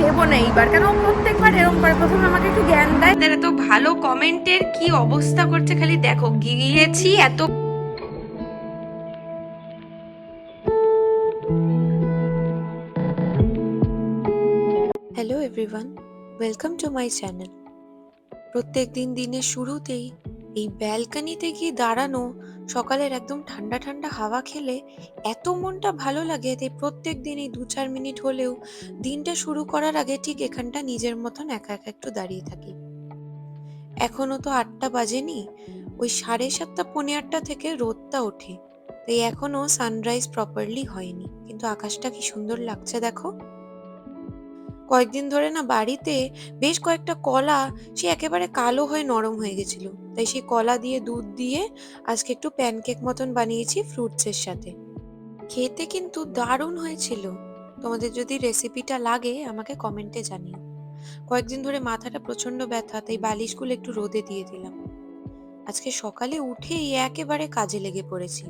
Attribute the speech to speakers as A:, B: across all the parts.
A: দেবো না এইবার কেন প্রত্যেকবার এরকম করে প্রথমে আমাকে একটু জ্ঞান দেয়। তাহলে তো ভালো কমেন্টের কি অবস্থা করছে খালি দেখো গিয়েছি এত
B: hello everyone welcome to my channel প্রত্যেক দিন দিনের শুরুতেই এই ব্যালকানিতে গিয়ে দাঁড়ানো সকালের একদম ঠান্ডা ঠান্ডা হাওয়া খেলে এত মনটা ভালো লাগে যে প্রত্যেক দিন এই দু চার মিনিট হলেও দিনটা শুরু করার আগে ঠিক এখানটা নিজের মতন একা একা একটু দাঁড়িয়ে থাকি। এখনও তো আটটা বাজেনি, ওই সাড়ে সাতটা, পৌনে আটটা থেকে রোদটা ওঠে। তাই এখনও সানরাইজ প্রপারলি হয়নি। কিন্তু আকাশটা কি সুন্দর লাগছে দেখো। কয়েকদিন ধরে না বাড়িতে বেশ কয়েকটা কলা, সে একেবারে কালো হয়ে নরম হয়ে গেছিল। তাই সেই কলা দিয়ে, দুধ দিয়ে আজকে একটু প্যানকেক মতন বানিয়েছি ফ্রুটসের সাথে। খেতে কিন্তু দারুণ হয়েছিল। তোমাদের যদি রেসিপিটা লাগে, আমাকে কমেন্টে জানিও। কয়েকদিন ধরে মাথাটা প্রচণ্ড ব্যথা, তাই বালিশগুলো একটু রোদে দিয়ে দিলাম। আজকে সকালে উঠেই একেবারে কাজে লেগে পড়েছি।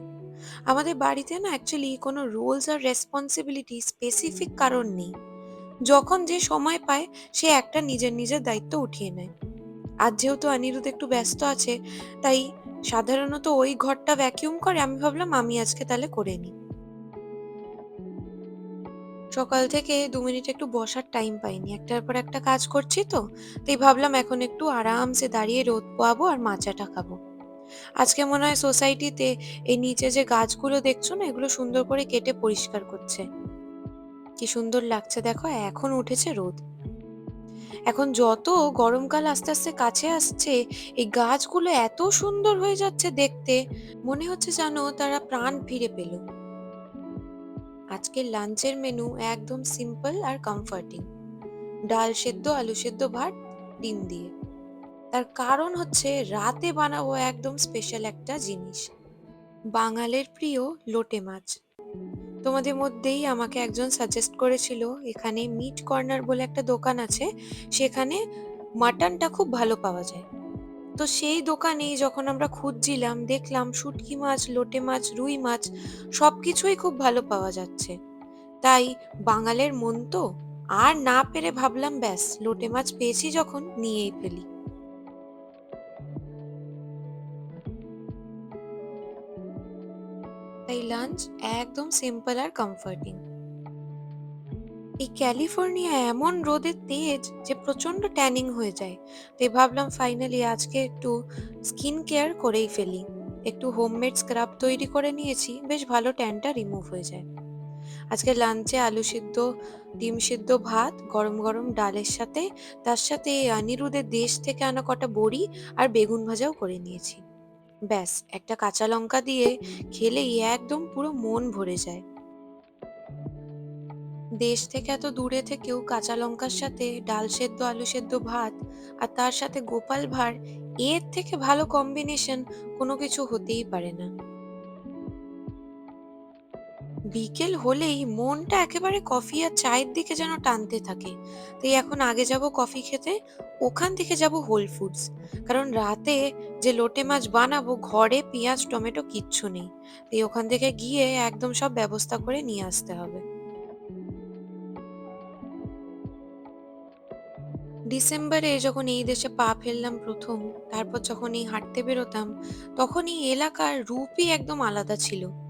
B: আমাদের বাড়িতে না অ্যাকচুয়ালি কোনো রোলস আর রেসপন্সিবিলিটি স্পেসিফিক কারণ নেই। যখন যে সময় পায়, সে একটা নিজের নিজের দায়িত্ব উঠিয়ে নেয়। আজ যেহেতু অনিরুদ্ধ একটু ব্যস্ত আছে, তাই সাধারণত ওই ঘরটা ভ্যাকিউম করে আমি ভাবলাম আমি আজকে তাহলে করে নিই। সকাল থেকে দু মিনিট একটু বসার টাইম পাইনি। একটার পর একটা কাজ করছি তো, তাই ভাবলাম এখন একটু আরামসে দাঁড়িয়ে রোদ পোয়াবো আর মাচাটা খাব। আজকে মনে হয় সোসাইটিতে এই নিচে যে গাছগুলো দেখছ না, এগুলো সুন্দর করে কেটে পরিষ্কার করছে। কি সুন্দর লাগছে দেখো, এখন উঠেছে রোদ। এখন যত গরমকাল আস্তে আস্তে কাছে আসছে, এই গাছগুলো এত সুন্দর হয়ে যাচ্ছে দেখতে, মনে হচ্ছে জানো তারা প্রাণ ফিরে পেল। আজকের লাঞ্চের মেনু একদম সিম্পল আর কমফর্টিং। ডাল সেদ্ধ, আলু সেদ্ধ ভাত, ডিম দিয়ে। তার কারণ হচ্ছে রাতে বানাবো একদম স্পেশাল একটা জিনিস। বাঙালের প্রিয় লোটে মাছ। তোমাদের মধ্যেই আমাকে একজন সাজেস্ট করেছিল, এখানে মিট কর্নার বলে একটা দোকান আছে, সেখানে মাটনটা খুব ভালো পাওয়া যায়। তো সেই দোকানেই যখন আমরা খুঁজছিলাম, দেখলাম শুটকি মাছ, লোটে মাছ, রুই মাছ সব কিছুই খুব ভালো পাওয়া যাচ্ছে। তাই বাঙালের মন তো, আর না পেরে ভাবলাম, ব্যাস, লোটে মাছ পেয়েছি যখন, নিয়েই ফেলি। তাই লাঞ্চ একদম সিম্পল আর কমফর্টিং এই ক্যালিফোর্নিয়া এমন রোদের তেজ যে প্রচণ্ড ট্যানিং হয়ে যায়। তাই ভাবলাম ফাইনালি আজকে একটু স্কিন কেয়ার করেই ফেলি। একটু হোমমেড স্ক্রাব তৈরি করে নিয়েছি, বেশ ভালো ট্যানটা রিমুভ হয়ে যায়। আজকে লাঞ্চে আলু সিদ্ধ, ডিম সিদ্ধ ভাত, গরম গরম ডালের সাথে, তার সাথে অনিরুদের দেশ থেকে আনা কটা বড়ি আর বেগুন ভাজাও করে নিয়েছি। ব্যাস, একটা কাঁচা লঙ্কা দিয়ে খেলেই একদম পুরো মন ভরে যায়। দেশ থেকে এত দূরে থেকেও কাঁচা লঙ্কার সাথে ডাল সেদ্ধ, আলু সেদ্ধ ভাত আর তার সাথে গোপাল ভাঁড়, এর থেকে ভালো কম্বিনেশন কোনো কিছু হতেই পারে না। বিকেল হলেই মনটা একেবারে কফি আর চায়ের দিকে যেন টানতে থাকে। তাই এখন আগে যাব কফি খেতে, ওখান থেকে যাব হোল ফুডস কারণ রাতে যে লোটে মাছ বানাবো, ঘরে পেঁয়াজ, টমেটো কিচ্ছু নেই। তাই ওখান থেকে গিয়ে একদম সব ব্যবস্থা করে নিয়ে আসতে হবে। ডিসেম্বরে যখন এই দেশে পা ফেললাম প্রথম, তারপর যখন এই হাঁটতে বেরোতাম তখন এই এলাকার রূপই একদম আলাদা ছিল।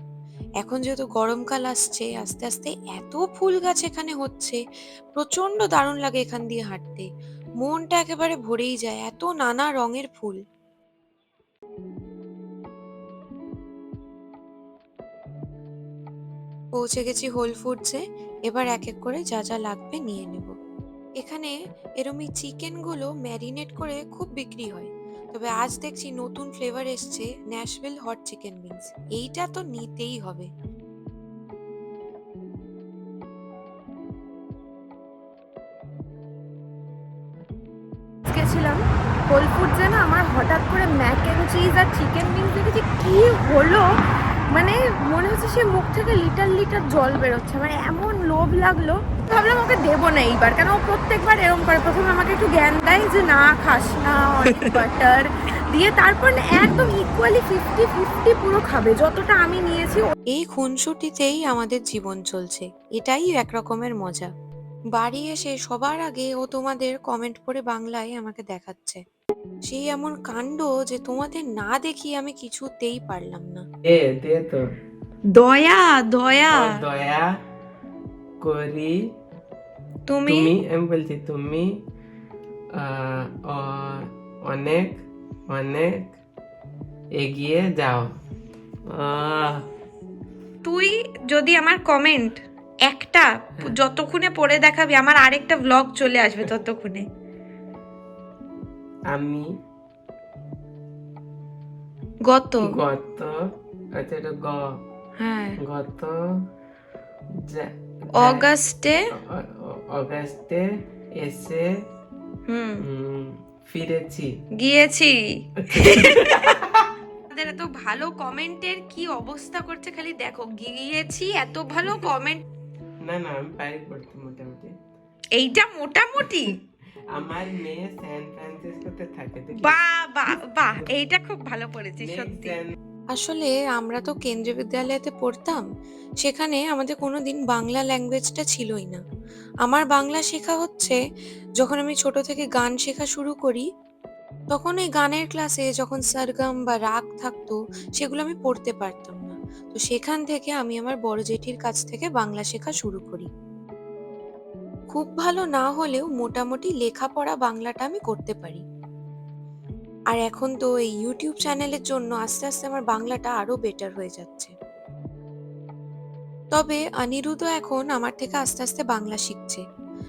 B: এখন যেহেতু গরমকাল আসছে, আস্তে আস্তে এত ফুল গাছ এখানে হচ্ছে প্রচণ্ড দারুণ লাগে এখান দিয়ে হাঁটতে। মনটা একেবারে ভরেই যায়, এত নানা রঙের ফুল। পৌঁছে গেছি হোল ফুডসে এবার এক এক করে যা যা লাগবে নিয়ে নেব। এখানে এরম এই চিকেনগুলো ম্যারিনেট করে খুব বিক্রি হয়। তবে আজ দেখছি নতুন ফ্লেভার এসছে ন্যাশভেল হট চিকেন উইংস এইটা তো নিতেই হবে।
A: গেছিলাম হোল ফুড যেন আমার হঠাৎ করে ম্যাক অ্যান্ড চিজ আর চিকেন উইংস দেখেছি কি হলো? মানে মনে হচ্ছে সে মুখ থেকে লিটার লিটার জল বেরোচ্ছে। মানে এমন লোভ লাগল। ভাবলাম ওকে দেবো না এইবার কেন ও প্রত্যেকবার এরম করে। প্রথমে আমাকে একটু জ্ঞান দেয় যে না খাস না বাটার দিয়ে তারপর না একদম ইকুয়ালি ফিফটি ফিফটি পুরো খাবে যতটা আমি নিয়েছি ও-
B: এই খুনসুটিতেই আমাদের জীবন চলছে। এটাই এক রকমের মজা। বাড়ি এসে সবার আগে ও তোমাদের কমেন্ট করে বাংলায় আমাকে দেখাচ্ছে। সেই এমন কাণ্ড যে তোমাদের না দেখিয়ে আমি কিছুতেই পারলাম না।
C: দে দে তো।
A: দয়া দয়া।
C: দয়া করি।
A: তুমি?
C: তুমি আমি বলছি তুমি অনেক অনেক এগিয়ে যাও। আহ,
A: তুই যদি আমার কমেন্ট একটা যতক্ষণে পড়ে দেখাবি আমার আরেকটা ব্লগ চলে আসবে ততক্ষণে।
C: আমি
A: গত।
C: গত। আচ্ছা এটা গ।
A: হ্যাঁ।
C: গত যা-
A: অগাস্টে।
C: অগাস্টে এসে
A: হুম।
C: ফিরেছি।
A: গিয়েছি। তাদের এত ভালো কমেন্টের কি অবস্থা করছে খালি দেখো গিয়েছি এত ভালো কমেন্ট
C: না না আমি পারি পড়তে মোটামুটি।
A: এইটা মোটামুটি?
C: আমার মেয়ে স্যান ফ্রান্সিসকোতে থাকে?
A: বাহ বাহ বাহ এইটা খুব ভালো পড়েছিস
C: মেয়ে
A: সত্যি।
B: আসলে আমরা তো কেন্দ্রীয় বিদ্যালয়তে পড়তাম সেখানে আমাদের কোনোদিন বাংলা ল্যাঙ্গুয়েজটা ছিলই না। আমার বাংলা শেখা হচ্ছে যখন আমি ছোট থেকে গান শেখা শুরু করি তখন ওই গানের ক্লাসে যখন সরগম বা রাগ থাকতো সেগুলো আমি পড়তে পারতাম না। তো সেখান থেকে আমি আমার বড় জেঠির কাছ থেকে বাংলা শেখা শুরু করি। খুব ভালো না হলেও মোটামুটি লেখাপড়া বাংলাটা আমি করতে পারি। আর এখন তো এই ইউটিউব চ্যানেলের জন্য আস্তে আস্তে আমার বাংলাটা আরও বেটার হয়ে যাচ্ছে। তবে অনিরুদ্ধ এখন আমার থেকে আস্তে আস্তে বাংলা শিখছে।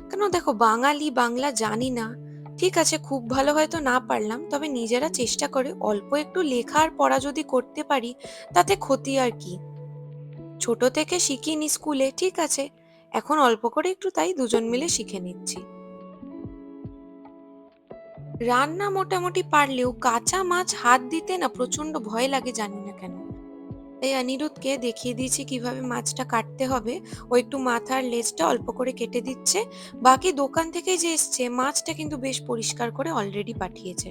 B: কেন দেখো বাঙালি বাংলা জানি না। ঠিক আছে, খুব ভালো হয়তো না পারলাম, তবে নিজেরা চেষ্টা করে অল্প একটু লেখা আর পড়া যদি করতে পারি, তাতে ক্ষতি আর কি। ছোট থেকে শিখিনি স্কুলে, ঠিক আছে। এখন অল্প করে একটু তাই দুজন মিলে শিখে নিচ্ছি। রান্না মোটামুটি পারলেও কাঁচা মাছ হাত দিতে না প্রচণ্ড ভয় লাগে জানি না কেন। তাই অনিরুদ্ধকে দেখিয়ে দিয়েছি কীভাবে মাছটা কাটতে হবে। ও একটু মাথার লেজটা অল্প করে কেটে দিচ্ছে। বাকি দোকান থেকে যে এসছে, মাছটা কিন্তু বেশ পরিষ্কার করে অলরেডি পাঠিয়েছে।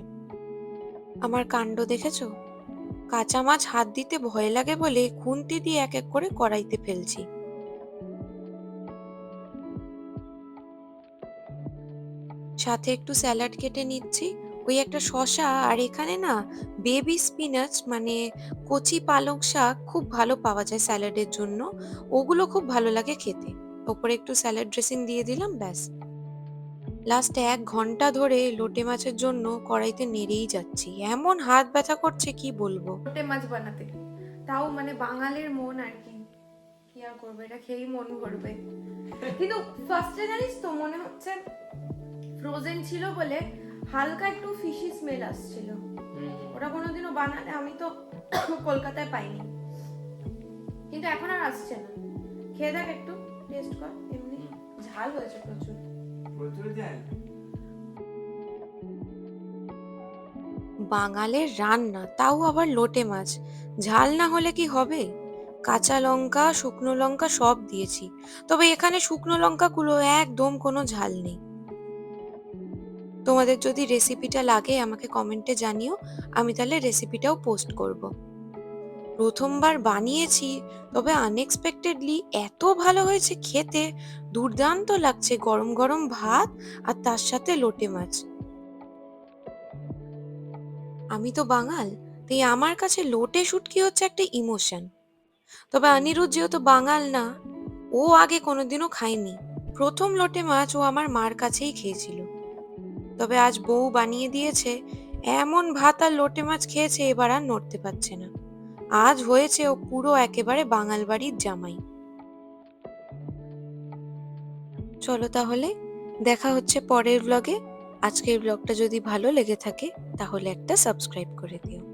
B: আমার কাণ্ড দেখেছ? কাঁচা মাছ হাত দিতে ভয় লাগে বলে খুন্তি দিয়ে এক এক করে কড়াইতে ফেলছি। সাথে একটু স্যালাড কেটে নিচ্ছি। ওই একটা শশা আর এখানে না বেবি স্পিনাচ মানে কচি পালং শাক খুব ভালো পাওয়া যায় স্যালাডের জন্য। ওগুলো খুব ভালো লাগে খেতে। ওপরে একটু স্যালাড ড্রেসিং দিয়ে দিলাম, ব্যাস। লাস্ট এক ঘণ্টা ধরে লোটে মাছের জন্য কড়াইতে নেড়েই যাচ্ছি। এমন হাত ব্যথা করছে কি বলব?
A: লোটে মাছ বানাতে। তাও মানে বাঙালির মন আর কি। কি আর করবে? এটা খেয়েই মন ভরবে। কিন্তু ফার্স্টে জানিস তো মনে হচ্ছে ফ্রোজেন ছিল বলে হালকা একটু ফিশি স্মেল আসছিল। ওটা কোনোদিনও বানালে আমি তো কলকাতায় পাইনি। কিন্তু এখন আর আসছে না। খেয়ে দেখ একটু টেস্ট কর এমনি ঝাল হয়েছে প্রচুর।
C: প্রচুর জাল
B: বাঙালের রান্না তাও আবার লোটে মাছ। ঝাল না হলে কি হবে? কাঁচা লঙ্কা শুকনো লঙ্কা সব দিয়েছি। তবে এখানে শুকনো লঙ্কাগুলো একদম কোনো ঝাল নেই। তোমাদের যদি রেসিপিটা লাগে, আমাকে কমেন্টে জানিও। আমি তাহলে রেসিপিটাও পোস্ট করব। প্রথমবার বানিয়েছি, তবে আনএক্সপেক্টেডলি এত ভালো হয়েছে খেতে। দুর্দান্ত লাগছে গরম গরম ভাত আর তার সাথে লোটে মাছ। আমি তো বাঙাল, তাই আমার কাছে লোটে শুটকি হচ্ছে একটা ইমোশন তবে অনিরুদ্ধ যেহেতু বাঙাল না, ও আগে কোনোদিনও খায়নি। প্রথম লোটে মাছ ও আমার মার কাছেই খেয়েছিল। তবে আজ বউ বানিয়ে দিয়েছে, এমন ভাত আর লোটে মাছ খেয়েছে এবার আর নড়তে পারছে না। আজ হয়েছে ও পুরো একেবারে বাঙাল বাড়ির জামাই। চলো তাহলে, দেখা হচ্ছে পরের ব্লগে আজকের ব্লগটা যদি ভালো লেগে থাকে, তাহলে একটা সাবস্ক্রাইব করে দিও।